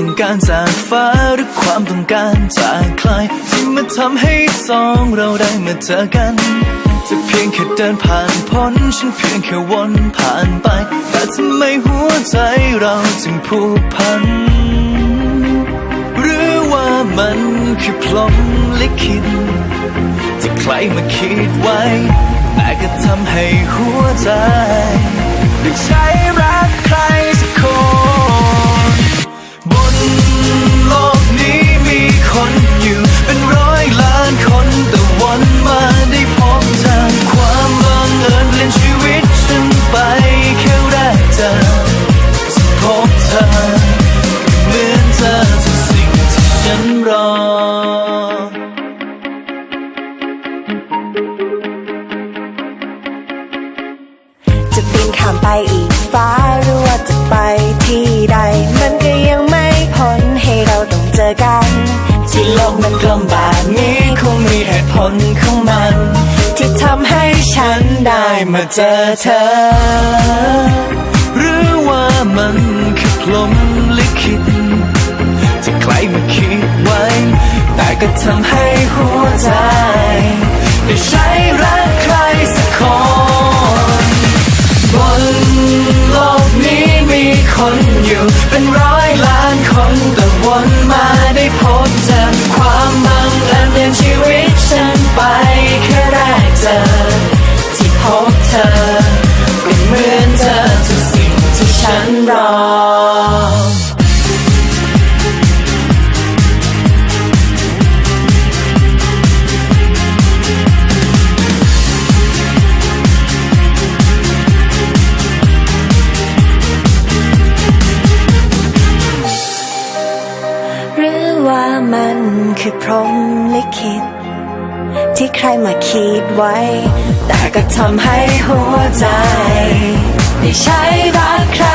้องการจากฝ้าหรือความต้องการจากใคร ที่มาทำให้สองเราได้มาเจอกันจะเพียงแค่เดินผ่านพ้นฉันเพียงแค่วนผ่านไป แต่ทำไมหัวใจเราจึงผูกพัน หรือว่ามันคือพลมลิขิตที่ใครมาคิดไว้ แต่ก็ทำให้หัวใจได้ใช้ อีกฟ้าหรือว่าจะไปที่ใด มันก็ยังไม่พ้นให้เราต้องเจอกัน ที่โลกมันกลมแบบนี้คงมีเหตุผลของมัน ที่ทำให้ฉันได้มาเจอเธอ หรือว่ามันคือลมลิขิตที่ใครมาคิดไว้ แต่ก็ทำให้หัวใจได้ใช้ อยู่ เป็นร้อยล้านคนแต่วนมาได้พบเจอความบังเอิญเปลี่ยนชีวิตฉันไปแค่แรกเจอที่พบเธอเป็นเหมือนเธอทุกสิ่งที่ฉันรอ คือพรมลิขิตที่ใครมาคิดไว้ แต่ก็ทำให้หัวใจ ได้ใช้รักใคร